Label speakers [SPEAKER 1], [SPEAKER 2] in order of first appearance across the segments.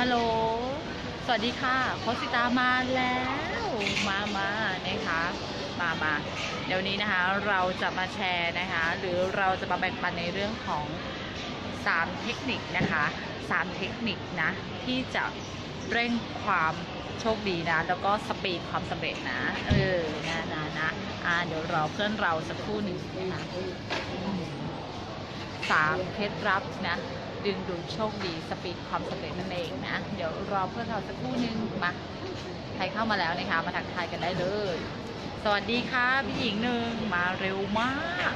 [SPEAKER 1] ฮัลโหล สวัสดีค่ะโคสิตามาแล้ว มามานะคะ มามา เดี๋ยวนี้นะคะเราจะมาแชร์นะคะ หรือเราจะมาแบ่งปันในเรื่องของ 3 เทคนิคนะคะ3เทคนิคนะ ที่จะเร่งความโชคดีนะ แล้วก็สปีดความสำเร็จนะ เออ นะนะนะอ่าเดี๋ยวรอเพื่อนเราสักครู่นึงนะสามเคล็ดลับนะ ดึงดูดโชคดีสปีดความสำเร็จนั่นเองนะ เดี๋ยวรอเพื่อนเราสักครู่นึงมาใครเข้ามาแล้วนะคะ มาทักทายกันได้เลย สวัสดีค่ะพี่หญิงหนึ่งมาเร็วมาก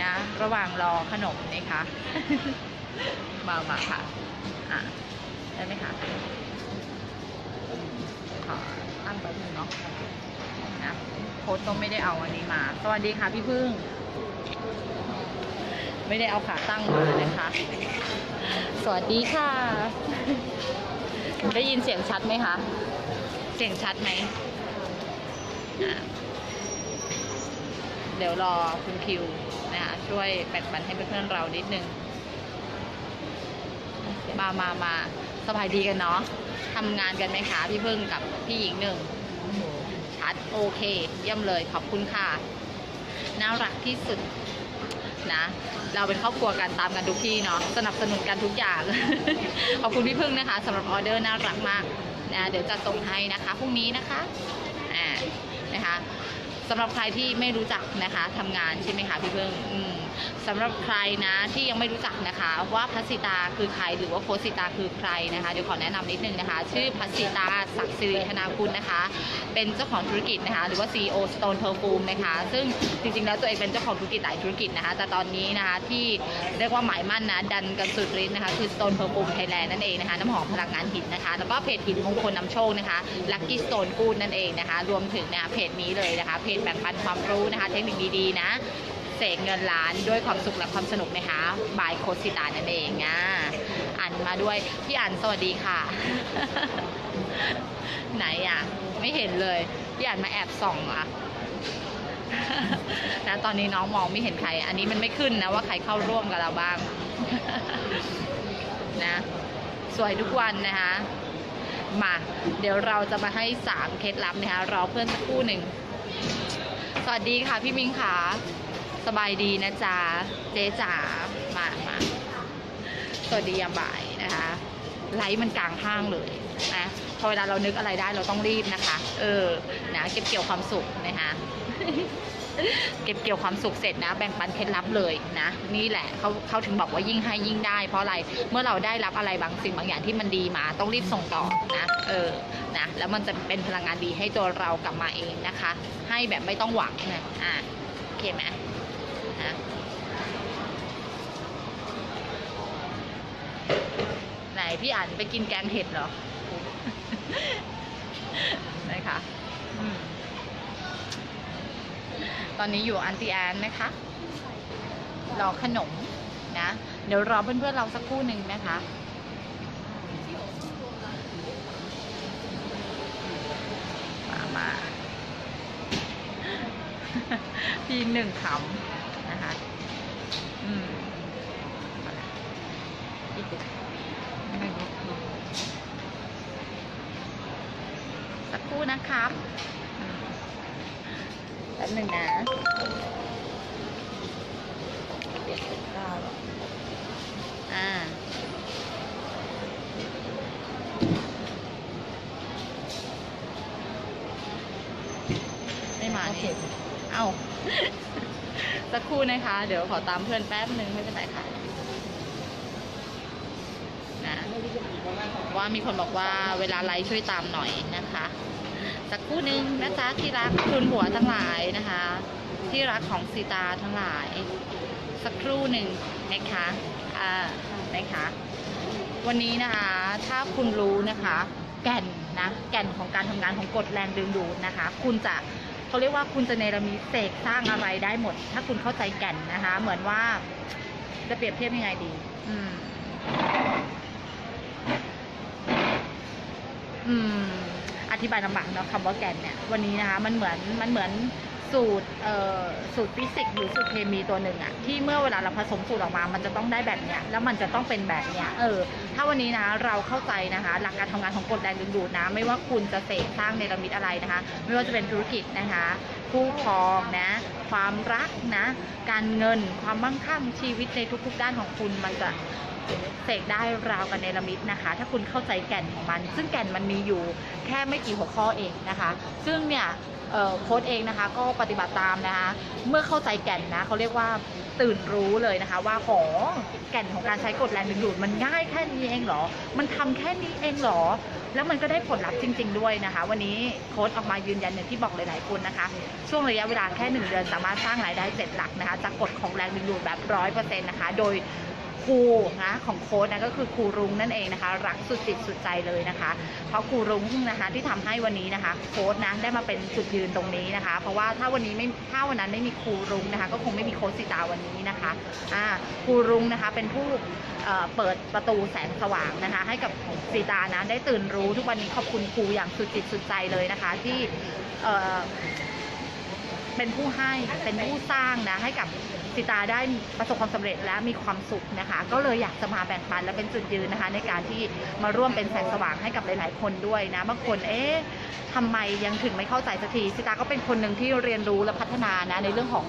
[SPEAKER 1] นะระหว่างรอขนมนะคะ มามาค่ะอะได้ไหมคะขอตั้งแป๊บนึงเนาะนะโค้ดก็ไม่ได้เอาอันนี้มา สวัสดีค่ะพี่พึ่ง ไม่ได้เอาขาตั้งมานะคะ สวัสดีค่ะ ได้ยินเสียงชัดไหมคะ เสียงชัดไหมอะเดี๋ยวรอคุณคิวนะคะช่วยแบ่งปันให้เพื่อนๆเรานิดนึง มามามาสบายดีกันเนาะทำงานกันไหมคะ พี่พึ่งกับพี่หญิงหนึ่งชัดโอเค เยี่ยมเลยขอบคุณค่ะ น่ารักที่สุด นะ เราเป็นครอบครัวกันตามกันทุกที่เนาะสนับสนุนกันทุกอย่าง ขอบคุณพี่พึ่งนะคะสำหรับออเดอร์น่ารักมากนะเดี๋ยวจะส่งให้นะคะพรุ่งนี้นะคะอ่านะคะสำหรับใครที่ไม่รู้จักนะคะทำงานใช่ไหมคะพี่พึ่งอืม สำหรับใครนะที่ยังไม่รู้จักนะคะ ว่าพัสิตาคือใครหรือว่าโคสิตาคือใครนะคะเดี๋ยวขอแนะนำนิดนึงนะคะ ชื่อพัสิตาศักดิ์สิริธนาคุณนะคะ เป็นเจ้าของธุรกิจนะคะ หรือว่า CEO Stone Perfume นะคะ ซึ่งจริงๆแล้วตัวเองเป็นเจ้าของธุรกิจหลายธุรกิจนะคะ แต่ตอนนี้นะคะที่เรียกว่าหมายมั่นนะดันกันสุดฤทธิ์นะคะ คือ Stone Perfume Thailand นั่นเองนะคะน้ำหอมพลังงานหินนะคะ แล้วก็เพจหินมงคลนำโชคนะคะ Lucky Stone Good นั่นเองนะคะ รวมถึงเนี่ยเพจนี้เลยนะคะ เพจแบ่งปันความรู้นะคะ เทคนิคดีๆนะ เสกเงินล้านด้วยความสุขและความสนุกนะคะ บายโคสิตานั่นเองอะอ่านมาด้วยพี่อ่านสวัสดีค่ะ ไหนอะ ไม่เห็นเลยพี่อ่านมาแอบส่องอะนะตอนนี้น้องมองไม่เห็นใคร อันนี้มันไม่ขึ้นนะว่าใครเข้าร่วมกับเราบ้าง นะ สวยทุกวันนะคะมาเดี๋ยวเราจะมาให้สามเคล็ดลับนะคะรอเพื่อนสักครู่หนึ่ง สวัสดีค่ะพี่มิงค่ะ สบายดีนะจ๊ะ เจ๊จ๋า มามาสวัสดียามบ่ายนะคะ ไลฟ์มันกลางห้างเลยนะ พอเวลาเรานึกอะไรได้เราต้องรีบนะคะ เออ นะ เก็บเกี่ยวความสุขนะคะเก็บเกี่ยวความสุขเสร็จนะ แบ่งปันเคล็ดลับเลยนะ นี่แหละเขาเขาถึงบอกว่ายิ่งให้ยิ่งได้ เพราะอะไรเมื่อเราได้รับอะไรบางสิ่งบางอย่างที่มันดีมา ต้องรีบส่งต่อนะเออนะแล้วมันจะเป็นพลังงานดีให้ตัวเรากลับมาเองนะคะ ให้แบบไม่ต้องหวังนะอะโอเคไหมนะไหน พี่อันไปกินแกงเห็ดเหรอนะคะอืมตอนนี้อยู่อันติแอนนะคะ รอขนมนะ เดี๋ยวรอเพื่อนๆเราสักครู่หนึ่งนะคะมามาพี่หนึ่งขำนะคะ อืมเอาละอีกไม่รู้สัก ครู่นะครับอืมแป๊บหนึ่งนะเจ็ดสิบเก้าหรออ่าไม่มาเนี่ยเอ้า สักครู่นะคะ เดี๋ยวขอตามเพื่อนแป๊บหนึ่งไม่เป็นไรค่ะนะว่ามีคนบอกว่าเวลาไลฟ์ช่วยตามหน่อยนะคะ สักครู่หนึ่งนะจ๊ะที่รักคุณหัวทั้งหลายนะคะ ที่รักของสีตาทั้งหลาย สักครู่หนึ่งนะคะอ่านะคะวันนี้นะคะถ้าคุณรู้นะคะ แก่นนะแก่นของการทำงานของกฎแรงดึงดูดนะคะ คุณจะเขาเรียกว่าคุณจะเนรมิตเสกสร้างอะไรได้หมด ถ้าคุณเข้าใจแก่นนะคะ เหมือนว่าจะเปรียบเทียบยังไงดี อืม อืม ธิบายลำบากเนาะคำว่าแกนเนี่ยวันนี้นะคะมันเหมือนมันเหมือนสูตรเอ่อสูตรฟิสิกส์หรือสูตรเคมีตัวหนึ่งอะที่เมื่อเวลาเราผสมสูตรออกมา มันจะต้องได้แบบเนี้ยแล้วมันจะต้องเป็นแบบเนี้ยเออถ้าวันนี้นะเราเข้าใจนะคะ หลักการทำงานของกฎแรงดึงดูดนะ ไม่ว่าคุณจะเสกสร้างในระมิดอะไรนะคะ ไม่ว่าจะเป็นธุรกิจนะคะ คู่ครองนะ ความรักนะ การเงินความมั่งคั่งชีวิตในทุกๆ ด้านของคุณมันจะเสกได้ราวกับเนรมิตนะคะ ถ้าคุณเข้าใจแก่นของมัน ซึ่งแก่นมันมีอยู่แค่ไม่กี่หัวข้อเองนะคะ ซึ่งเนี่ยโค้ดเองนะคะก็ปฏิบัติตามนะคะ เมื่อเข้าใจแก่นนะเขาเรียกว่าตื่นรู้เลยนะคะ ว่าหอแก่นของการใช้กฎแรงดึงดูดมันง่ายแค่นี้เองเหรอ มันทำแค่นี้เองเหรอ แล้วมันก็ได้ผลลัพธ์จริง ๆ ด้วยนะคะ วันนี้โค้ดออกมายืนยันอย่างที่บอกหลายๆคนนะคะ ช่วงระยะเวลาแค่หนึ่งเดือนสามารถสร้างรายได้เจ็จหลักนะคะจากกฎของแรงดึงดูดแบบร้อยเปอร์เซ็นต์นะคะ โดย ครูนะของโค้ดนะก็คือครูรุ้งนั่นเองนะคะ รักสุดจิตสุดใจเลยนะคะ เพราะครูรุ้งนะคะที่ทำให้วันนี้นะคะ โค้ดนะได้มาเป็นจุดยืนตรงนี้นะคะ เพราะว่าถ้าวันนี้ไม่ถ้าวันนั้นไม่มีครูรุ้งนะคะ ก็คงไม่มีโค้ดสิตาวันนี้นะคะอ่าครูรุ้งนะคะเป็นผู้เอ่อเปิดประตูแสงสว่างนะคะ ให้กับสีตานะได้ตื่นรู้ทุกวันนี้ขอบคุณครูอย่างสุดจิตสุดใจเลยนะคะ ที่ เป็นผู้ให้เป็นผู้สร้างนะให้กับสิตาได้ประสบความสำเร็จและมีความสุขนะคะ ก็เลยอยากจะมาแบ่งปันและเป็นจุดยืนนะคะ ในการที่มาร่วมเป็นแสงสว่างให้กับหลาย ๆ คนด้วยนะบางคนเอ๊ะทำไมยังถึงไม่เข้าใจสักทีสิตาก็เป็นคนหนึ่งที่เรียนรู้และพัฒนานะในเรื่องของ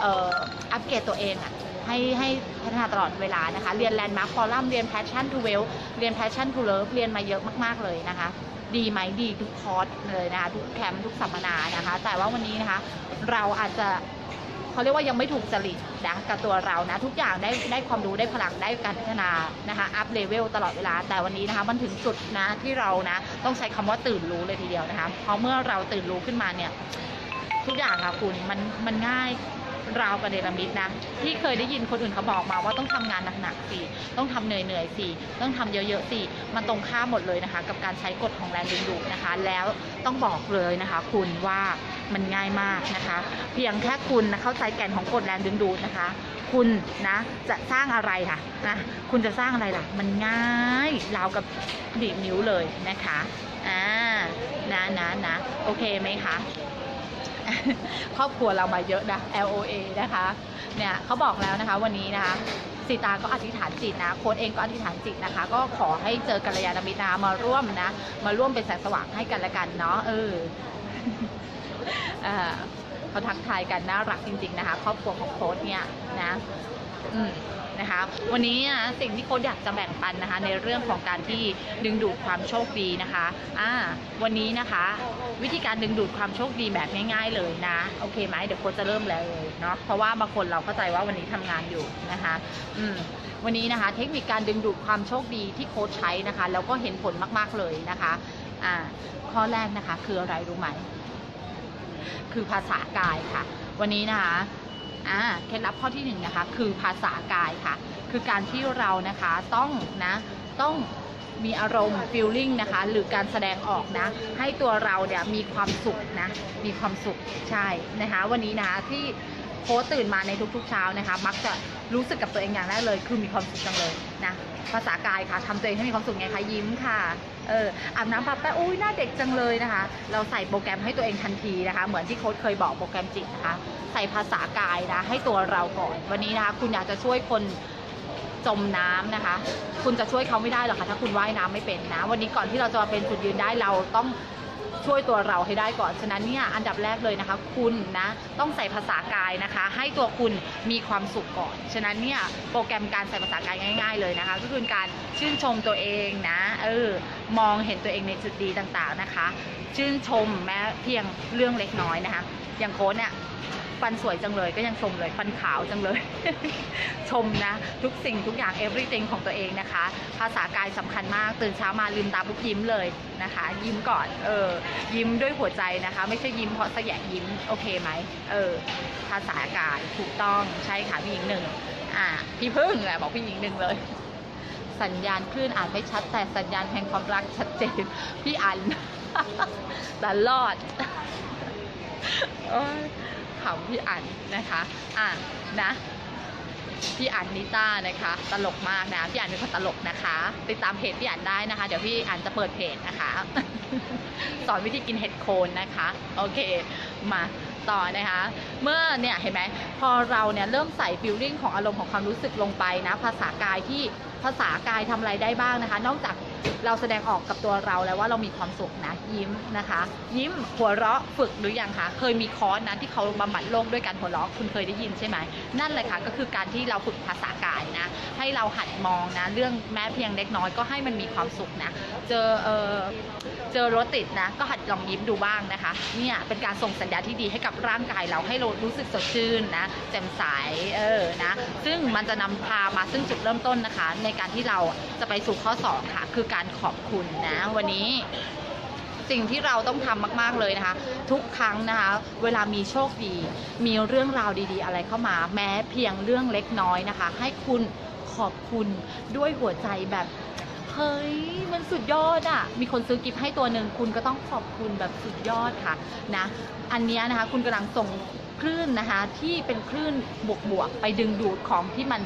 [SPEAKER 1] เอ่ออัปเกรดตัวเองอะให้ให้พัฒนาตลอดเวลานะคะ เรียนแลนด์มาร์คคอลัมน์เรียน passion to wealth เรียน passion to love เรียนมาเยอะมาก ๆ เลยนะคะ ดีไหมดีทุกคอร์สเลยนะคะทุกแคมป์ทุกสัมมนานะคะ แต่ว่าวันนี้นะคะเราอาจจะเขาเรียกว่ายังไม่ถูกจริตนะกับตัวเรานะ ทุกอย่างได้ได้ความรู้ได้พลังได้การพัฒนานะคะอัพเลเวลตลอดเวลา แต่วันนี้นะคะมันถึงจุดนะที่เรานะต้องใช้คำว่าตื่นรู้เลยทีเดียวนะคะเพราะเมื่อเราตื่นรู้ขึ้นมาเนี่ย ทุกอย่างอะคุณมันมันง่าย ราวกับเดลมิดนะ ที่เคยได้ยินคนอื่นเขาบอกมาว่าต้องทำงานหนักๆสิต้องทำเหนื่อยๆสิต้องทำเยอะๆสิมันตรงข้ามหมดเลยนะคะ กับการใช้กฎของแรงดึงดูดนะคะ แล้วต้องบอกเลยนะคะ คุณว่ามันง่ายมากนะคะ เพียงแค่คุณนะเข้าใจแก่นของกฎแรงดึงดูดนะคะ คุณนะจะสร้างอะไรค่ะนะคุณจะสร้างอะไรล่ะ มันง่ายราวกับดีดนิ้วเลยนะคะอ่านะนะนะโอเคไหมคะ ครอบครัวเรามาเยอะนะ LOA นะคะเนี่ยเขาบอกแล้วนะคะวันนี้นะคะสีตาก็อธิษฐานจิตนะโค้ดเองก็อธิษฐานจิตนะคะ ก็ขอให้เจอกัลยาณมิตรนะมาร่วมนะ มาร่วมเป็นแสงสว่างให้กันและกันเนาะเออเออเขาทักทายกันน่ารักจริง ๆนะคะ ครอบครัวของโค้ดเนี่ยนะ อืมนะคะวันนี้นะสิ่งที่โค้ดอยากจะแบ่งปันนะคะ ในเรื่องของการที่ดึงดูดความโชคดีนะคะอ่าวันนี้นะคะ วิธีการดึงดูดความโชคดีแบบง่ายๆเลยนะโอเคไหมเดี๋ยวโค้ดจะเริ่มแล้วเลยเนาะเพราะว่าบางคนเราเข้าใจว่าวันนี้ทำงานอยู่นะคะอืมวันนี้นะคะ เทคนิคการดึงดูดความโชคดีที่โค้ดใช้นะคะ แล้วก็เห็นผลมากๆเลยนะคะอ่าข้อแรกนะคะคืออะไรรู้ไหมคือภาษากายค่ะ วันนี้นะคะ อ่าเคล็ดลับข้อที่หนึ่งนะคะคือภาษากายค่ะ คือการที่เรานะคะต้องนะต้องมีอารมณ์ feeling นะคะหรือการแสดงออกนะ ให้ตัวเราเนี่ยมีความสุขนะ มีความสุขใช่นะคะ วันนี้นะคะที่โค้ตื่นมาในทุกๆเช้านะคะ มักจะรู้สึกกับตัวเองอย่างแรกเลย คือมีความสุขจังเลยนะ ภาษากายค่ะทำตัวเองให้มีความสุขไงคะยิ้มค่ะเอออาบน้ำปับแป้อุ้ยหน้าเด็กจังเลยนะคะ เราใส่โปรแกรมให้ตัวเองทันทีนะคะ เหมือนที่โค้ชเคยบอกโปรแกรมจิตนะคะ ใส่ภาษากายนะให้ตัวเราก่อน วันนี้นะคะ คุณอยากจะช่วยคนจมน้ำนะคะ คุณจะช่วยเขาไม่ได้หรอกค่ะถ้าคุณว่ายน้ำไม่เป็นนะ วันนี้ก่อนที่เราจะมาเป็นจุดยืนได้เราต้อง ช่วยตัวเราให้ได้ก่อน ฉะนั้นเนี่ยอันดับแรกเลยนะคะ คุณนะต้องใส่ภาษากายนะคะ ให้ตัวคุณมีความสุขก่อน ฉะนั้นเนี่ยโปรแกรมการใส่ภาษากายง่าย ๆเลยนะคะ ก็คือการชื่นชมตัวเองนะเออมองเห็นตัวเองในจุดดีต่างๆนะคะ ชื่นชมแม้เพียงเรื่องเล็กน้อยนะคะ อย่างโค้ชเนี่ย ฟันสวยจังเลยก็ยังชมเลยฟันขาวจังเลย ชมนะ ทุกสิ่งทุกอย่าง everything ของตัวเองนะคะ ภาษากายสำคัญมากตื่นเช้ามาลืมตาปุ๊บยิ้มเลยนะคะ ยิ้มก่อนเออยิ้มด้วยหัวใจนะคะ ไม่ใช่ยิ้มเพราะแสยะยิ้มโอเคไหมเออภาษากายถูกต้องใช่ค่ะพี่หญิงหนึ่งอ่าพี่พึ่งแหละบอกพี่หญิงหนึ่งเลยสัญญาณคลื่นอ่านไม่ชัด แต่สัญญาณแห่งความรักชัดเจน พี่อันตลอด ขำพี่อันนะคะ อะนะพี่อันนิต้านะคะ ตลกมากนะพี่อันเป็นคนตลกนะคะ ติดตามเพจพี่อันได้นะคะ เดี๋ยวพี่อันจะเปิดเพจนะคะ สอนวิธีกินเห็ดโคนนะคะ โอเค มาต่อนะคะ เมื่อเนี่ยเห็นไหมพอเราเนี่ยเริ่มใส่ฟิลลิ่งของอารมณ์ของความรู้สึกลงไปนะ ภาษากายที่ภาษากายทำอะไรได้บ้างนะคะ นอกจาก เราแสดงออกกับตัวเราแล้วว่าเรามีความสุขนะยิ้มนะคะ ยิ้มหัวเราะฝึกหรือยังคะเคยมีคอร์สนะที่เขาบำบัดโลกด้วยการหัวเราะคุณเคยได้ยินใช่ไหมนั่นเลยค่ะก็คือการที่เราฝึกภาษากายนะ ให้เราหัดมองนะ เรื่องแม้เพียงเล็กน้อยก็ให้มันมีความสุขนะ เจอเออเจอรถติดนะ ก็หัดลองยิ้มดูบ้างนะคะเนี่ยเป็นการส่งสัญญาณที่ดีให้กับร่างกายเราให้เรารู้สึกสดชื่นนะแจ่มใสเออนะซึ่งมันจะนำพามาซึ่งจุดเริ่มต้นนะคะ ในการที่เราจะไปสู่ข้อ 2 ค่ะ คือการขอบคุณนะ วันนี้สิ่งที่เราต้องทำมาก ๆ เลยนะคะ ทุกครั้งนะคะ เวลามีโชคดี มีเรื่องราวดีๆ อะไรเข้ามา แม้เพียงเรื่องเล็กน้อยนะคะ ให้คุณขอบคุณด้วยหัวใจแบบเฮ้ยมันสุดยอดอะ่ะ มีคนซื้อกิฟต์ให้ตัวหนึ่งคุณก็ต้องขอบคุณแบบสุดยอดค่ะนะ อันนี้นะคะคุณกำลังส่งคลื่นนะคะที่เป็นคลื่นบวกๆไปดึงดูดของที่มัน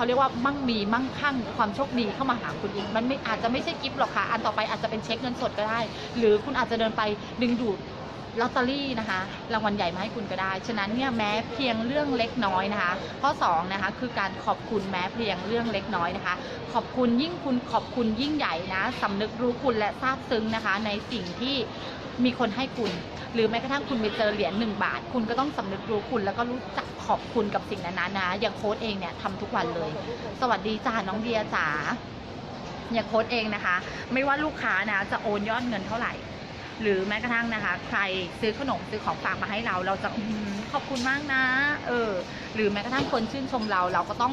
[SPEAKER 1] เขาเรียกว่ามั่งมีมั่งคั่งความโชคดีเข้ามาหาคุณอีกมันไม่อาจจะไม่ใช่กิฟต์หรอกค่ะอันต่อไปอาจจะเป็นเช็คเงินสดก็ได้ หรือคุณอาจจะเดินไปดึงดูด ลอตเตอรี่นะคะรางวัลใหญ่มาให้คุณก็ได้ ฉะนั้นเนี่ยแม้เพียงเรื่องเล็กน้อยนะคะ ข้อ2นะคะคือการขอบคุณแม้เพียงเรื่องเล็กน้อยนะคะ ขอบคุณยิ่งคุณขอบคุณยิ่งใหญ่นะสำนึกรู้คุณและซาบซึ้งนะคะ ในสิ่งที่มีคนให้คุณ หรือแม้กระทั่งคุณไปเจอเหรียญหนึ่งบาท คุณก็ต้องสำนึกรู้คุณแล้วก็รู้จักขอบคุณกับสิ่งนั้นๆนะอย่างโค้ดเองเนี่ยทำทุกวันเลย สวัสดีจ้าน้องเดียจ๋าอย่างโค้ดเองนะคะ ไม่ว่าลูกค้านะจะโอนยอดเงินเท่าไหร่ หรือแม้กระทั่งนะคะ ใครซื้อขนมซื้อของฝากมาให้เรา เราจะขอบคุณมากนะ เออ หรือแม้กระทั่งคนชื่นชมเราเราก็ต้อง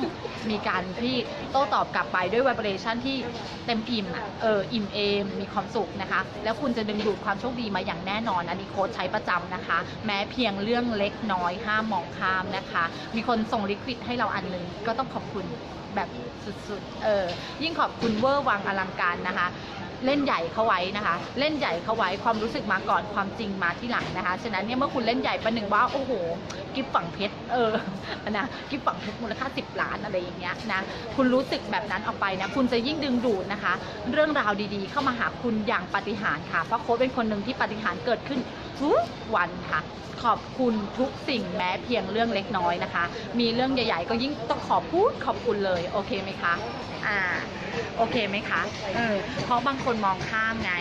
[SPEAKER 1] มีการที่โต้ตอบกลับไปด้วย vibration ที่เต็มอิ่มอะเอออิ่มเอมมีความสุขนะคะ แล้วคุณจะดึงดูดความโชคดีมาอย่างแน่นอนอันนี้โค้ชใช้ประจำนะคะ แม้เพียงเรื่องเล็กน้อยห้ามมองข้ามนะคะ มีคนส่งลิควิดให้เราอันหนึงก็ต้องขอบคุณแบบสุดๆ เออ ยิ่งขอบคุณเวอร์วังอลังการนะคะ เล่นใหญ่เขาไว้นะคะ เล่นใหญ่เขาไว้ความรู้สึกมาก่อนความจริงมาที่หลังนะคะ ฉะนั้นเนี่ยเมื่อคุณเล่นใหญ่ประหนึ่งว่าโอ้โหกิฟฝังเพชรเออนะกิฟฝังเพชรมูลค่า 10 ล้านอะไรอย่างเงี้ยนะคุณรู้สึกแบบนั้นออกไปนะคุณจะยิ่งดึงดูดนะคะ เรื่องราวดีๆ เข้ามาหาคุณอย่างปาฏิหาริค่ะเพราะโค้ชเป็นคนหนึ่งที่ปาฏิหาริ์เกิดขึ้น ทุกวันค่ะ ขอบคุณทุกสิ่งแม้เพียงเรื่องเล็กน้อยนะคะ มีเรื่องใหญ่ๆ ก็ยิ่งต้องขอบพูดขอบคุณเลย โอเคไหมคะอ่าโอเคไหมคะ เออ เพราะบางคนมองข้ามไง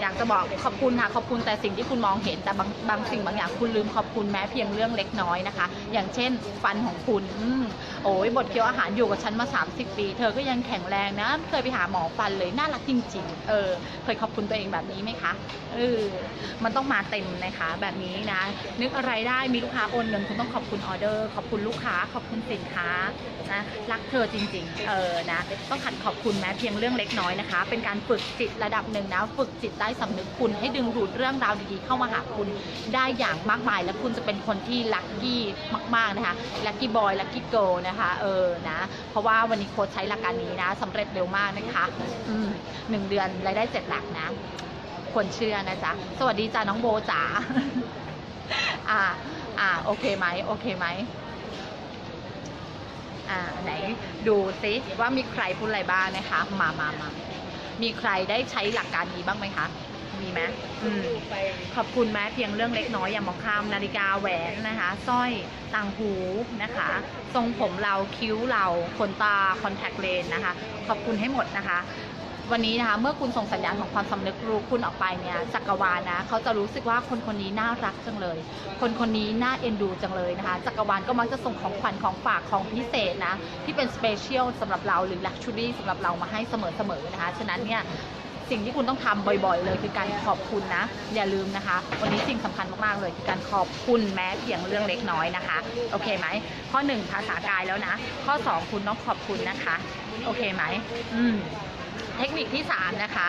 [SPEAKER 1] อยากจะบอกขอบคุณค่ะ ขอบคุณแต่สิ่งที่คุณมองเห็นแต่บางบางสิ่งบางอย่างคุณลืมขอบคุณแม้เพียงเรื่องเล็กน้อยนะคะ อย่างเช่น ฟันของคุณอโอ้ยบทเคี้ยวอาหารอยู่กับฉันมา 30 ปี เธอก็ยังแข็งแรงนะเคยไปหาหมอฟันเลยน่ารักจริง ๆ เออ เคยขอบคุณตัวเองแบบนี้ไหมคะ เออ มันต้องมาเต็มนะคะ แบบนี้นะ นึกอะไรได้มีลูกค้าโอนเงินคุณต้องขอบคุณออเดอร์ ขอบคุณลูกค้า ขอบคุณสินค้านะรักเธอจริง ๆ เออนะต้องหัดขอบคุณแม้เพียงเรื่องเล็กน้อยนะคะ เป็นการฝึกจิตระดับหนึ่งนะ ฝึกจิตได้สำนึกคุณให้ดึงดูดเรื่องราวดีๆ เข้ามาหาคุณได้อย่างมากมาย และคุณจะเป็นคนที่ลัคกี้มาก ๆนะคะลัคกี้บอยลัคกี้เกิลนะคะเออนะเพราะว่าวันนี้โค้ชใช้หลักการนี้นะสำเร็จเร็วมากนะคะหนึ่งเดือนรายได้เจ็ดหลักนะ ควรเชื่อนะจ๊ะ สวัสดีจ้าน้องโบจ๋า อ่า อ่า โอเคไหม โอเคไหม อ่า ไหน ดูซิว่ามีใครพูดอะไรบ้างนะคะ มามามามีใครได้ใช้หลักการนี้บ้างไหมคะ มีไหมอืมขอบคุณแม้เพียงเรื่องเล็กน้อยอย่ามองข้ามนาฬิกาแหวนนะคะสร้อยต่างหูนะคะ ทรงผมเราคิ้วเราขนตาคอนแทคเลนนะคะ ขอบคุณให้หมดนะคะ วันนี้นะคะเมื่อคุณส่งสัญญาณของความสำนึกรู้คุณออกไปเนี่ยจักรวาลนะเขาจะรู้สึกว่าคนคนนี้น่ารักจังเลย คนคนนี้น่าเอ็นดูจังเลยนะคะจักรวาลก็มักจะส่งของขวัญของฝากของพิเศษนะที่เป็นสเปเชียลสำหรับเราหรือลักชูรี่สำหรับเรามาให้เสมอๆนะคะฉะนั้นเนี่ยสิ่งที่คุณต้องทำบ่อยๆ เลยคือการขอบคุณนะ อย่าลืมนะคะ วันนี้สิ่งสำคัญมากๆเลยคือการขอบคุณแม้เพียงเรื่องเล็กน้อยนะคะ โอเคไหม ข้อหนึ่งภาษากายแล้วนะ ข้อสองคุณต้องขอบคุณนะคะ โอเคไหม อืม เทคนิคที่สามนะคะ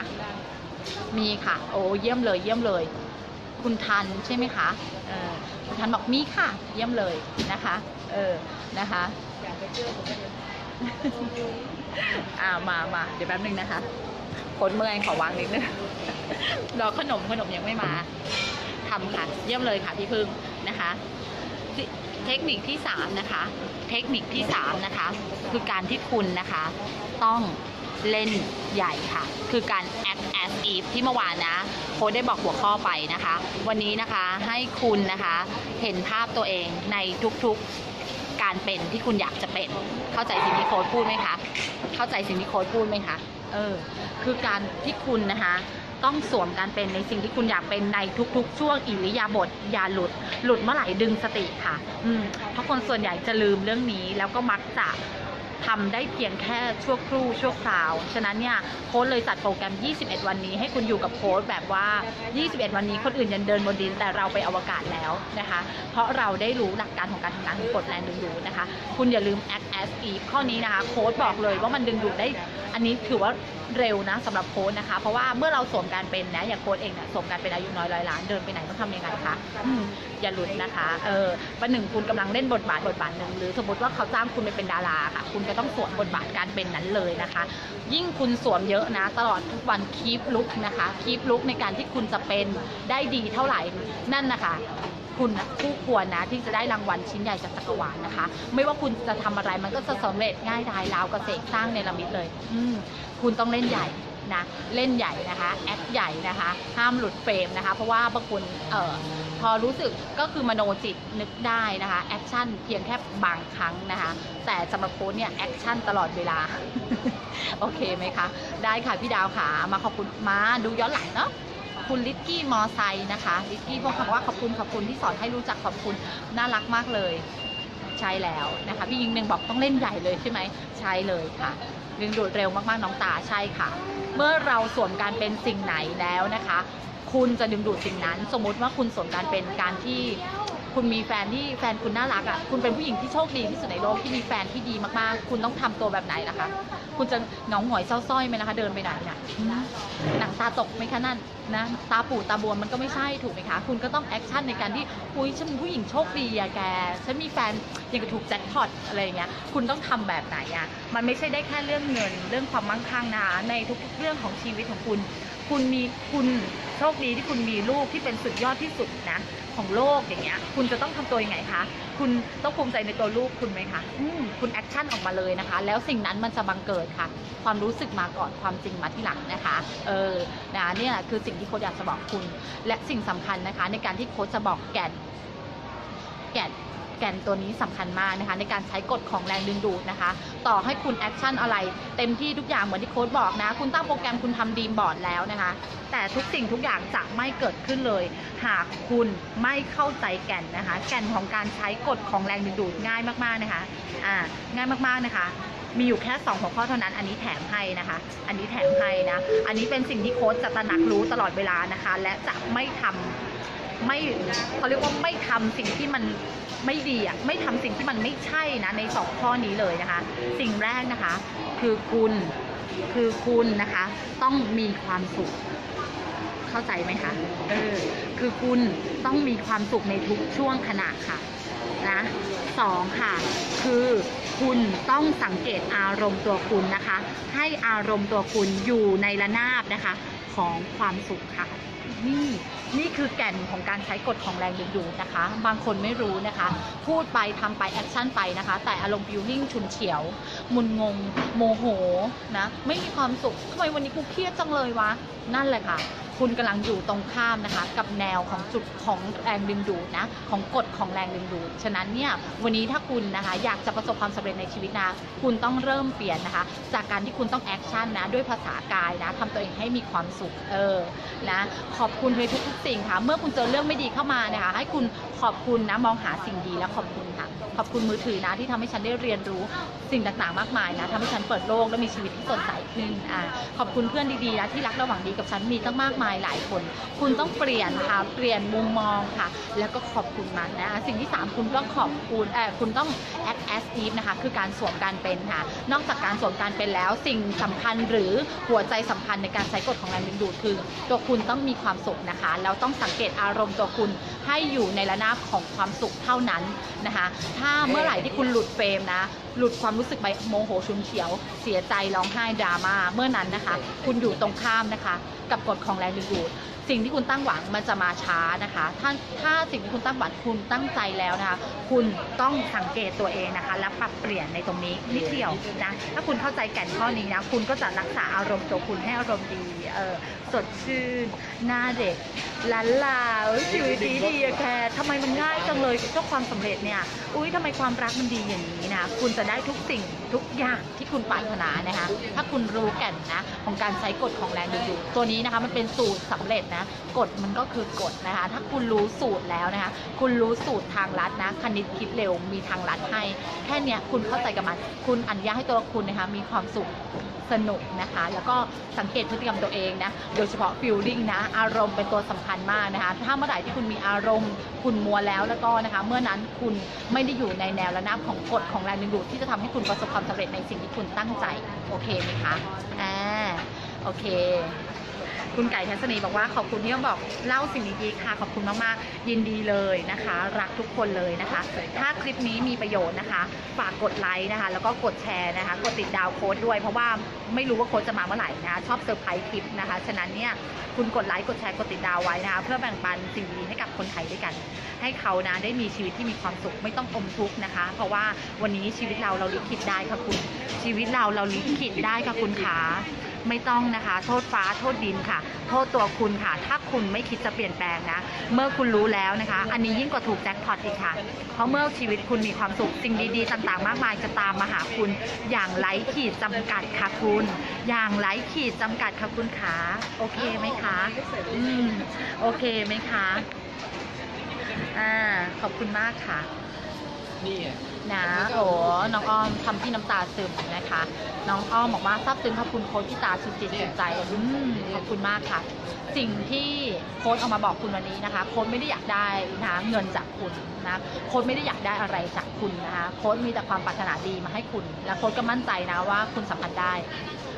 [SPEAKER 1] มีค่ะ โอ้เยี่ยมเลยเยี่ยมเลย คุณทันใช่ไหมคะเออคุณทันบอกมีค่ะ เยี่ยมเลยนะคะ เออนะคะอา่ามามาเดี๋ยวแป๊บนึงนะคะคนเมื่อยขอวางนิดนึงรอขนมขนมยังไม่มาทำค่ะ เยี่ยมเลยค่ะพี่พึ่งนะคะเทเทคนิคที่สามนะคะ เทคนิคที่สามนะคะ คือการที่คุณนะคะ ต้อง เล่นใหญ่ค่ะ คือการ act as if ที่เมื่อวานนะโค้ดได้บอกหัวข้อไปนะคะ วันนี้นะคะให้คุณนะคะเห็นภาพตัวเองในทุกๆการเป็นที่คุณอยากจะเป็น เข้าใจสิ่งที่โค้ดพูดไหมคะ เข้าใจสิ่งที่โค้ดพูดไหมคะ เออ คือการที่คุณนะคะต้องสวมการเป็นในสิ่งที่คุณอยากเป็นในทุก ๆ ช่วงอิริยาบถอย่าหลุด หลุดเมื่อไหร่ดึงสติค่ะ อืมเพราะคนส่วนใหญ่จะลืมเรื่องนี้แล้วก็มักจะ ทำได้เพียงแค่ชั่วครู่ชั่วคราว ฉะนั้นเนี่ยโค้ดเลยจัดโปรแกรม 21 วันนี้ ให้คุณอยู่กับโค้ดแบบว่า 21 วันนี้คนอื่นยังเดินบนดินแต่เราไปอวกาศแล้วนะคะ เพราะเราได้รู้หลักการของการทำงานของกฎแรงดึงดูดนะคะ คุณอย่าลืม act as if ข้อนี้นะคะ โค้ดบอกเลยว่ามันดึงดูดได้ อันนี้ถือว่าเร็วนะสำหรับโค้ดนะคะ เพราะว่าเมื่อเราสวมการเป็นนะอย่างโค้ดเองเนี่ยสวมการเป็นอายุน้อยร้อยล้านเดินไปไหนต้องทำยังไงคะ อย่าหลุดนะคะ เออวันหนึ่งคุณกำลังเล่นบทบาทบทบาทหนึ่งหรือสมมติว่าเขาจ้างคุณไปเป็นดาราค่ะ คุณก็ต้องสวมบทบาทการเป็นนั้นเลยนะคะ ยิ่งคุณสวมเยอะนะ ตลอดทุกวันคีปลุกนะคะคีปลุกในการที่คุณจะเป็นได้ดีเท่าไหร่นั่นนะคะคุณคู่ควรนะที่จะได้รางวัลชิ้นใหญ่จากจักรวาลนะคะ ไม่ว่าคุณจะทำอะไรมันก็จะสำเร็จง่ายดายราวกระเสกสร้างเนรมิตเลย อืมคุณต้องเล่นใหญ่ นะเล่นใหญ่นะคะแอคใหญ่นะคะ ห้ามหลุดเฟรมนะคะ เพราะว่าบางคนเอ่อพอรู้สึกก็คือมโนจิตนึกได้นะคะแอคชั่นเพียงแค่บางครั้งนะคะ แต่สำหรับโค้ชเนี่ยแอคชั่นตลอดเวลา โอเคไหมคะ ได้ค่ะพี่ดาวค่ะ มาขอบคุณมาดูย้อนหลังเนาะคุณลิตกี้มอไซค์นะคะลิตกี้บอกคำว่าขอบคุณขอบคุณที่สอนให้รู้จักขอบคุณน่ารักมากเลยใช่แล้วนะคะ พี่ยิงหนึ่งบอกต้องเล่นใหญ่เลยใช่ไหมใช่เลยค่ะ ดึงดูดเร็วมากๆน้องตาใช่ค่ะ เมื่อเราสวมการเป็นสิ่งไหนแล้วนะคะ คุณจะดึงดูดสิ่งนั้น สมมุติว่าคุณสวมการเป็นการที่ คุณมีแฟนที่แฟนคุณน่ารักอะ่ะคุณเป็นผู้หญิงที่โชคดีที่สุดในโลกที่มีแฟนที่ดีมากๆ คุณต้องทำตัวแบบไหนนะคะ คุณจะเหงาหงอยเศร้าส้อยไหมนะคะ เดินไปไหนเนี่ยหนังตาตกไหมคะนั่นนะตาปูดตาบวมมันก็ไม่ใช่ถูกไหมคะ คุณก็ต้องแอคชั่นในการที่อุ้ยฉันเป็นผู้หญิงโชคดีอะแกฉันมีแฟนอย่างกับถูกแจ็คพอตอะไรเงี้ยคุณต้องทำแบบไหนอะมันไม่ใช่ได้แค่เรื่องเงินเรื่องความมั่งคั่งนะคะในทุกๆเรื่องของชีวิตของคุณ คุณมีคุณโชคดีที่คุณมีลูกที่เป็นสุดยอดที่สุดนะของโลกอย่างเงี้ย คุณจะต้องทำตัวยังไงคะ คุณต้องภูมิใจในตัวลูกคุณไหมคะอืมคุณแอคชั่นออกมาเลยนะคะ แล้วสิ่งนั้นมันจะบังเกิดค่ะ ความรู้สึกมาก่อนความจริงมาที่หลังนะคะ เออ นะเนี่ยคือสิ่งที่โค้ชอยากจะบอกคุณ และสิ่งสำคัญนะคะ ในการที่โค้ชจะบอกแก่นแก่น แก่นตัวนี้สำคัญมากนะคะ ในการใช้กฎของแรงดึงดูดนะคะ ต่อให้คุณแอคชั่นอะไร เต็มที่ทุกอย่างเหมือนที่โค้ชบอกนะ คุณตั้งโปรแกรมคุณทำดีมบอร์ดแล้วนะคะ แต่ทุกสิ่งทุกอย่างจะไม่เกิดขึ้นเลย หากคุณไม่เข้าใจแก่นนะคะ แก่นของการใช้กฎของแรงดึงดูดง่ายมากๆนะคะอ่าง่ายมากๆนะคะมีอยู่แค่ 2 หัวข้อเท่านั้น อันนี้แถมให้นะคะ อันนี้แถมให้นะ อันนี้เป็นสิ่งที่โค้ชจะตระหนักรู้ตลอดเวลานะคะ และจะไม่ทำ ไม่เขาเรียกว่าไม่ทำสิ่งที่มันไม่ดีอะไม่ทำสิ่งที่มันไม่ใช่นะในสองข้อนี้เลยนะคะ สิ่งแรกนะคะ คือคุณคือคุณนะคะ ต้องมีความสุข เข้าใจไหมคะเออคือคุณต้องมีความสุขในทุกช่วงขณะค่ะ นะสองค่ะ คือคุณต้องสังเกตอารมณ์ตัวคุณนะคะ ให้อารมณ์ตัวคุณอยู่ในระนาบนะคะของความสุขค่ะ นี่นี่คือแก่นของการใช้กฎของแรงดึงดูดนะคะ บางคนไม่รู้นะคะ พูดไปทำไปแอคชั่นไปนะคะ แต่อารมณ์ฟิลลิ่งฉุนเฉียว มุนงง โมโหนะ ไม่มีความสุขทำไมวันนี้กูเครียดจังเลยวะ นั่นแหละค่ะ คุณกำลังอยู่ตรงข้ามนะคะ กับแนวของจุดของแรงดึงดูดนะของกฎของแรงดึงดูดฉะนั้นเนี่ยวันนี้ถ้าคุณนะคะอยากจะประสบความสำเร็จในชีวิตนะคุณต้องเริ่มเปลี่ยนนะคะ จากการที่คุณต้องแอคชั่นนะด้วยภาษากายนะทำตัวเองให้มีความสุขเออนะขอบคุณในทุกๆสิ่งค่ะ เมื่อคุณเจอเรื่องไม่ดีเข้ามาเนี่ยค่ะให้คุณขอบคุณนะมองหาสิ่งดีแล้วขอบคุณค่ะ ขอบคุณมือถือนะที่ทำให้ฉันได้เรียนรู้สิ่งต่างๆมากมายนะทำให้ฉันเปิดโลกและมีชีวิตที่สดใสขึ้นอ่าขอบคุณเพื่อนดีๆนะที่รักและหวังดีกับฉันมีตั้งมากมายหลายคน คุณต้องเปลี่ยนค่ะเปลี่ยนมุมมองค่ะ แล้วก็ขอบคุณมันนะสิ่งที่ 3 คุณต้องขอบคุณเออคุณต้อง act as if นะคะ คือการสวมการเป็นค่ะ นอกจากการสวมการเป็นแล้วสิ่งสำคัญหรือหัวใจสำคัญในการใช้กฎของแรงดึงดูดคือ ตัวคุณต้องมีความสุขนะคะแล้วต้องสังเกตอารมณ์ตัวคุณให้อยู่ในระดับนาบของความสุขเท่านั้นนะคะ ถ้าเมื่อไหร่ที่คุณหลุดเฟรมนะ หลุดความรู้สึกไปโมโหชุนเฉียว เสียใจร้องไห้ดราม่าเมื่อนั้นนะคะ คุณอยู่ตรงข้ามนะคะ กับกฎของแรงดึงดูด สิ่งที่คุณตั้งหวังมันจะมาช้านะคะ ถ้าถ้าสิ่งที่คุณตั้งหวังคุณตั้งใจแล้วนะคะ คุณต้องสังเกตตัวเองนะคะ และปรับเปลี่ยนในตรงนี้นิดเดียวนะ ถ้าคุณเข้าใจแก่นข้อนี้นะ คุณก็จะรักษาอารมณ์ตัวคุณให้อารมณ์ดี เออ สดชื่น หน้าเด็กลันลาเอ้ยชีวิตดีดีอะแกทำไมมันง่ายจังเลยเจ้าความสำเร็จเนี่ย อุ้ยทำไมความรักมันดีอย่างนี้นะ คุณจะได้ทุกสิ่งทุกอย่างที่คุณปรารถนานะคะ ถ้าคุณรู้แก่นนะของการใช้กฎของแรงดึงดูดตัวนี้นะคะ มันเป็นสูตรสำเร็จนะกฎมันก็คือกฎนะคะ ถ้าคุณรู้สูตรแล้วนะคะ คุณรู้สูตรทางลัดนะ คณิตคิดเร็วมีทางลัดให้ แค่เนี้ยคุณเข้าใจกับมัน คุณอนุญาตให้ตัวคุณนะคะมีความสุขสนุกนะคะ แล้วก็สังเกตพฤติกรรมตัวเองนะ โดยเฉพาะฟิลลิ่งนะ อารมณ์เป็นตัวสำคัญมากนะคะ ถ้าเมื่อไหร่ที่คุณมีอารมณ์ คุณมัวแล้วแล้วก็นะคะ เมื่อนั้นคุณไม่ได้อยู่ในแนวระนาบของกฎของแรงดึงดูดที่จะทำให้คุณประสบความสำเร็จในสิ่งที่คุณตั้งใจ โอเคไหมคะ อ่า โอเค คุณไก่ทัศนีบอกว่าขอบคุณที่มาบอกเล่าสิ่งดีๆค่ะ ขอบคุณมากๆ ยินดีเลยนะคะ รักทุกคนเลยนะคะ ถ้าคลิปนี้มีประโยชน์นะคะ ฝากกดไลค์นะคะ แล้วก็กดแชร์นะคะ กดติดดาวโค้ดด้วย เพราะว่าไม่รู้ว่าโค้ดจะมาเมื่อไหร่นะคะ ชอบเซอร์ไพรส์คลิปนะคะ ฉะนั้นเนี่ยคุณกดไลค์ กดแชร์ กดติดดาวไว้นะคะ เพื่อแบ่งปันสิ่งดีๆให้กับคนไทยด้วยกัน ให้เขานะได้มีชีวิตที่มีความสุขไม่ต้องอมทุกข์นะคะ เพราะว่าวันนี้ชีวิตเราเราลิขิตได้ค่ะคุณ ชีวิตเราเราลิขิตได้ค่ะคุณขา ไม่ต้องนะคะ โทษฟ้าโทษดินค่ะ โทษตัวคุณค่ะ ถ้าคุณไม่คิดจะเปลี่ยนแปลงนะ เมื่อคุณรู้แล้วนะคะ อันนี้ยิ่งกว่าถูกแจ็คพอตอีกค่ะ เพราะเมื่อชีวิตคุณมีความสุขสิ่งดีๆ ต่างๆ มากมายจะตามมาหาคุณ อย่างไร้ขีดจำกัดค่ะคุณ อย่างไร้ขีดจำกัดค่ะคุณขาโอเคไหมคะอืมโอเคไหมคะอ่าขอบคุณมากค่ะ
[SPEAKER 2] นี่
[SPEAKER 1] นะโอ้น้องอ้อมทำที่น้ำตาซึมนะคะ น้องอ้อมบอกว่าซาบซึ้งขอบคุณโค้ชพี่ตาสุดจิตสุดใจอืมขอบคุณมากค่ะ สิ่งที่โค้ชเอามาบอกคุณวันนี้นะคะ โค้ชไม่ได้อยากได้นะเงินจากคุณนะโค้ชไม่ได้อยากได้อะไรจากคุณนะคะโค้ชมีแต่ความปรารถนาดีมาให้คุณ และโค้ชก็มั่นใจนะว่าคุณสัมผัสได้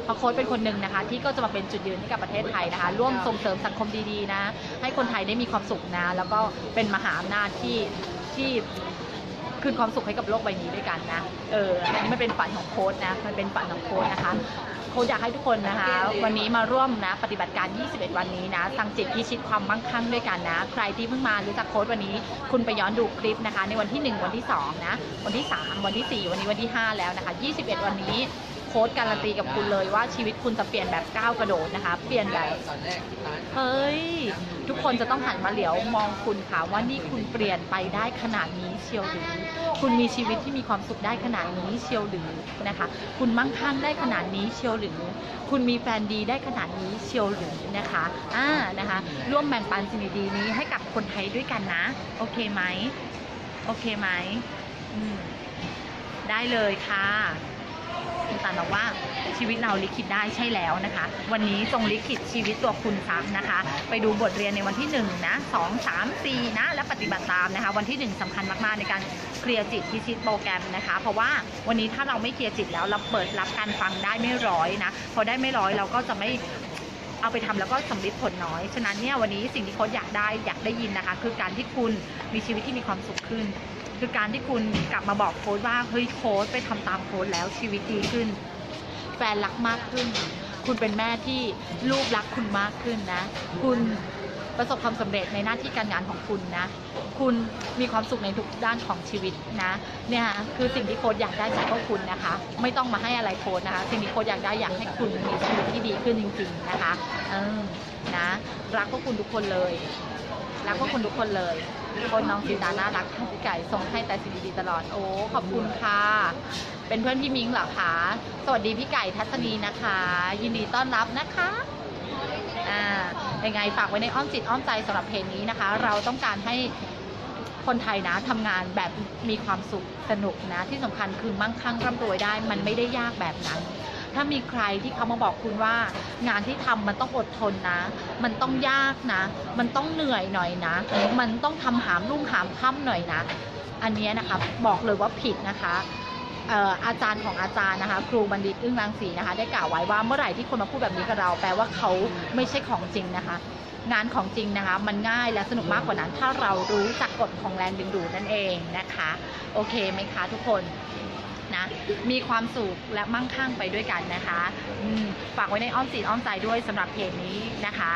[SPEAKER 1] เพราะโค้ชเป็นคนหนึ่งนะคะที่ก็จะมาเป็นจุดยืนให้กับประเทศไทยนะคะ ร่วมส่งเสริมสังคมดีๆนะ ให้คนไทยได้มีความสุขนะ แล้วก็เป็นมหาอำนาจที่ที่ คืนความสุขให้กับโลกใบนี้ด้วยกันนะเอออันนี้มันเป็นฝันของโค้ดนะมันเป็นฝันของโค้ดนะคะโค้ดอยากให้ทุกคนนะคะ วันนี้มาร่วมนะปฏิบัติการ 21 วันนี้นะสั่งจิตพิชิตความมั่งคั่งด้วยกันนะ ใครที่เพิ่งมารู้จักโค้ดวันนี้ คุณไปย้อนดูคลิปนะคะ ในวันที่ 1 วันที่2นะวันที่ 3 วันที่ 4 วันนี้วันที่ 5 แล้วนะคะ 21 วันนี้ โค้ดการันตีกับคุณเลยว่าชีวิตคุณจะเปลี่ยนแบบก้าวกระโดดนะคะ เปลี่ยนแบบ
[SPEAKER 2] ตอนแร
[SPEAKER 1] เฮ้ย ทุกคนจะต้องหันมาเหลียวมองคุณค่ะว่านี่คุณเปลี่ยนไปได้ขนาดนี้เชียวหรือ คุณมีชีวิตที่มีความสุขได้ขนาดนี้เชียวหรือนะคะ คุณมั่งคั่งได้ขนาดนี้เชียวหรือ คุณมีแฟนดีได้ขนาดนี้เชียวหรือนะคะอ่านะคะ ร่วมแบ่งปันสิ่งดีๆนี้ให้กับคนไทยด้วยกันนะ โอเคไหมโอเคไหมได้เลยค่ะ คุณตาบอกว่าชีวิตเราลิขิตได้ใช่แล้วนะคะ วันนี้จงลิขิตชีวิตตัวคุณซ้ำนะคะ ไปดูบทเรียนในวันที่1นะ2 3 4นะ และปฏิบัติตามนะคะ วันที่ 1สำคัญมากๆในการเคลียร์จิตพิชิตโปรแกรมนะคะ เพราะว่าวันนี้ถ้าเราไม่เคลียร์จิตแล้วเราเปิดรับการฟังได้ไม่ร้อยนะพอได้ไม่ร้อยเราก็จะไม่เอาไปทำแล้วก็สำลิดผลน้อย ฉะนั้นเนี่ยวันนี้สิ่งที่โค้ชอยากได้อยากได้ยินนะคะ คือการที่คุณมีชีวิตที่มีความสุขขึ้น คือการที่คุณกลับมาบอกโค้ชว่าเฮ้ยโค้ชไปทำตามโค้ชแล้วชีวิตดีขึ้น แฟนรักมากขึ้น คุณเป็นแม่ที่ลูกรักคุณมากขึ้นนะ คุณประสบความสำเร็จในหน้าที่การงานของคุณนะ คุณมีความสุขในทุกด้านของชีวิตนะ เนี่ยคือสิ่งที่โค้ชอยากได้จากพวกคุณนะคะ ไม่ต้องมาให้อะไรโค้ชนะคะ สิ่งที่โค้ชอยากได้อยากให้คุณมีชีวิตที่ดีขึ้นจริง ๆนะคะ เออ นะ รักพวกคุณทุกคนเลย รักพวกคุณทุกคนเลย คนน้องสีตาน่ารักทั้งพี่ไก่ส่งให้แต่สิ่งดีๆตลอดโอ้ขอบคุณค่ะ เป็นเพื่อนพี่มิ้งเหรอคะสวัสดีพี่ไก่ทัศนีนะคะ ยินดีต้อนรับนะคะอ่ายังไงฝากไว้ในอ้อมจิตอ้อมใจสำหรับเพจนี้นะคะ เราต้องการให้คนไทยนะทำงานแบบมีความสุขสนุกนะ ที่สำคัญคือมั่งคั่งร่ำรวยได้ มันไม่ได้ยากแบบนั้น ถ้ามีใครที่เขามาบอกคุณว่างานที่ทำมันต้องอดทนนะ มันต้องยากนะ มันต้องเหนื่อยหน่อยนะ มันต้องทำหามรุ่งหามค่ำหน่อยนะ อันนี้นะคะบอกเลยว่าผิดนะคะเอ่ออาจารย์ของอาจารย์นะคะ ครูบัณฑิตอึ้งรังสีนะคะ ได้กล่าวไว้ว่าเมื่อไหร่ที่คนมาพูดแบบนี้กับเรา แปลว่าเขาไม่ใช่ของจริงนะคะ งานของจริงนะคะ มันง่ายและสนุกมากกว่านั้น ถ้าเรารู้จักกฎของแรงดึงดูดนั่นเองนะคะ โอเคไหมคะทุกคน นะ มีความสุขและมั่งคั่งไปด้วยกันนะคะฝากไว้ในอ้อมจิตอ้อมใจด้วยสำหรับเพจนี้นะคะ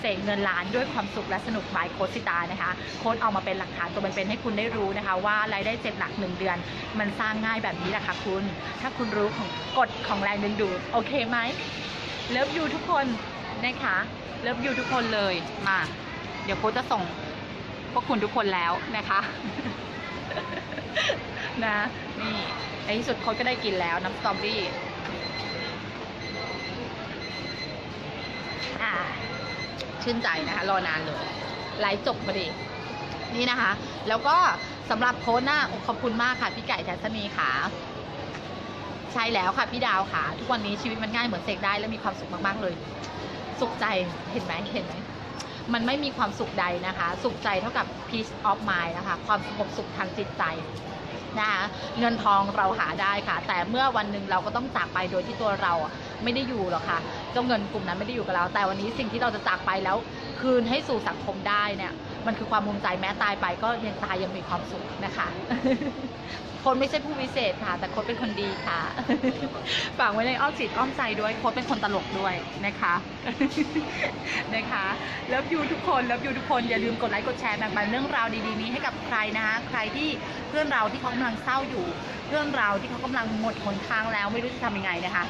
[SPEAKER 1] เสกเงินล้านด้วยความสุขและสนุกบายโค้ชสิตานะคะ โค้ชเอามาเป็นหลักฐานตัวเป็นๆให้คุณได้รู้นะคะ ว่ารายได้เจ็ดหลักหนึ่งเดือน มันสร้างง่ายแบบนี้แหละค่ะคุณ ถ้าคุณรู้ของกฎของแรงดึงดูดโอเคไหมเลิฟยูทุกคนนะคะเลิฟยูทุกคนเลยมา เดี๋ยวโค้ชจะส่งพวกคุณทุกคนแล้วนะคะ นะนี่ ในที่สุดโค้ชก็ได้กินแล้วน้ำสตรอเบอรี่อ่ชื่นใจนะคะรอนานเลยไลฟ์จบพอดีนี่นะคะ แล้วก็สำหรับโค้ชหน้าขอบคุณมากค่ะ พี่ไก่แทสนีค่ะใช่แล้วค่ะพี่ดาวค่ะ ทุกวันนี้ชีวิตมันง่ายเหมือนเสกได้และมีความสุขมาก ๆ เลย สุขใจเห็นไหมเห็นไหม มันไม่มีความสุขใดนะคะ สุขใจเท่ากับ peace of mind นะคะ ความสงบสุขทางจิตใจนะคะเงินทองเราหาได้ค่ะ แต่เมื่อวันหนึ่งเราก็ต้องจากไปโดยที่ตัวเราไม่ได้อยู่หรอกค่ะเจ้าเงินกลุ่มนั้นไม่ได้อยู่กับเรา แต่วันนี้สิ่งที่เราจะจากไปแล้วคืนให้สู่สังคมได้เนี่ย มันคือความภูมิใจแม้ตายไปก็ยังตายยังมีความสุขนะคะ คนไม่ใช่ผู้วิเศษค่ะ แต่โคนเป็นคนดีค่ะฝากไว้ในอ้อมจิตอ้อมใจด้วยโค้ชเป็นคนตลกด้วยนะคะนะคะเลิฟยูทุกคนเลิฟยูทุกคนอย่าลืมกดไลค์กดแชร์แบ่งปันเรื่องราวดีๆนี้ให้กับใครนะคะใครที่เพื่อนเราที่เขากำลังเศร้าอยู่ เพื่อนเราที่เขากำลังหมดหนทางแล้วไม่รู้จะทำยังไงนะคะ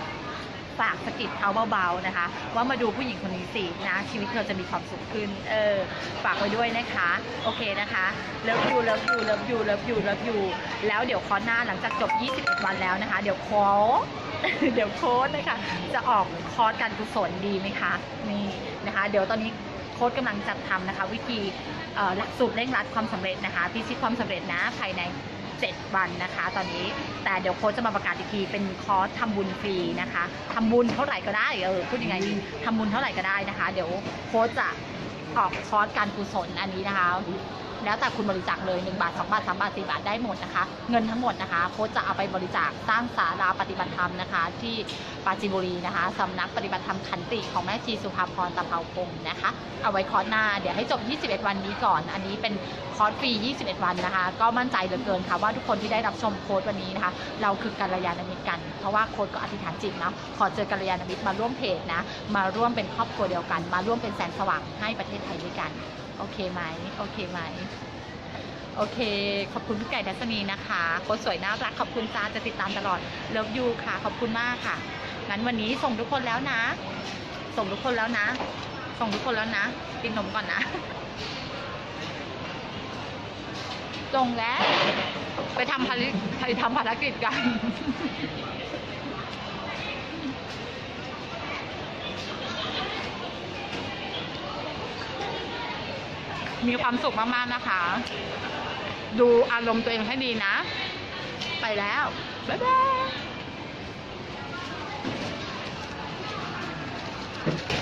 [SPEAKER 1] ฝากสกิดเขาเบาๆนะคะ ว่ามาดูผู้หญิงคนนี้สินะชีวิตเธอจะมีความสุขขึ้นเออฝากไว้ด้วยนะคะ โอเคนะคะเลิฟยูเลิฟยูเลิฟยูเลิฟยูเลิฟยูแล้วเดี๋ยวคอหน้าหลังจากจบ 21 วันแล้วนะคะ เดี๋ยวโค้ชเดี๋ยวโค้ชนะคะจะออกคอร์สการกุศลดีไหมคะนี่นะคะ เดี๋ยวตอนนี้โค้ชกำลังจัดทำนะคะ วิธีหลักสูตรเร่งรัดความสำเร็จนะคะพิชิตความสำเร็จนะภายใน 7 วันนะคะ ตอนนี้แต่เดี๋ยวโค้ชจะมาประกาศอีกทีเป็นคอร์สทำบุญฟรีนะคะทำบุญเท่าไหร่ก็ได้เออพูดยังไงดีทำบุญเท่าไหร่ก็ได้นะคะ เดี๋ยวโค้ชจะออกคอร์สการกุศลอันนี้นะคะ แล้วแต่คุณบริจาคเลย 1 บาท 2 บาท 3 บาท 4 บาทได้หมดนะคะ เงินทั้งหมดนะคะโค้ชจะเอาไปบริจาคสร้างศาลาปฏิบัติธรรมนะคะ ที่ปราจีนบุรีนะคะสำนักปฏิบัติธรรมขันติของแม่ชีสุภาพรตะเภาพงศ์นะคะ เอาไว้คอร์สหน้าเดี๋ยวให้จบ 21 วันนี้ก่อน อันนี้เป็นคอร์สฟรี 21 วันนะคะ ก็มั่นใจเหลือเกินค่ะว่าทุกคนที่ได้รับชมโค้ดวันนี้นะคะ เราคือกัลยาณมิตรกัน เพราะว่าโค้ดก็อธิษฐานจิตเนาะขอเจอกัลยาณมิตรมาร่วมเพจนะ มาร่วมเป็นครอบครัวเดียวกัน มาร่วมเป็นแสงสว่างให้ประเทศไทยด้วยกัน โอเคไหมโอเคไหม โอเค ขอบคุณพี่ไก่ดัชนีนะคะโค้ชสวยน่ารักขอบคุณจ้าจะติดตามตลอดเลิฟยูค่ะ ขอบคุณมากค่ะ งั้นวันนี้ส่งทุกคนแล้วนะ ส่งทุกคนแล้วนะ ส่งทุกคนแล้วนะกินนมก่อนนะส่งแล้ว ไปทำภารกิจไปทำภารกิจกัน มีความสุขมากๆนะคะ ดูอารมณ์ตัวเองให้ดีนะ ไปแล้ว บ๊ายบาย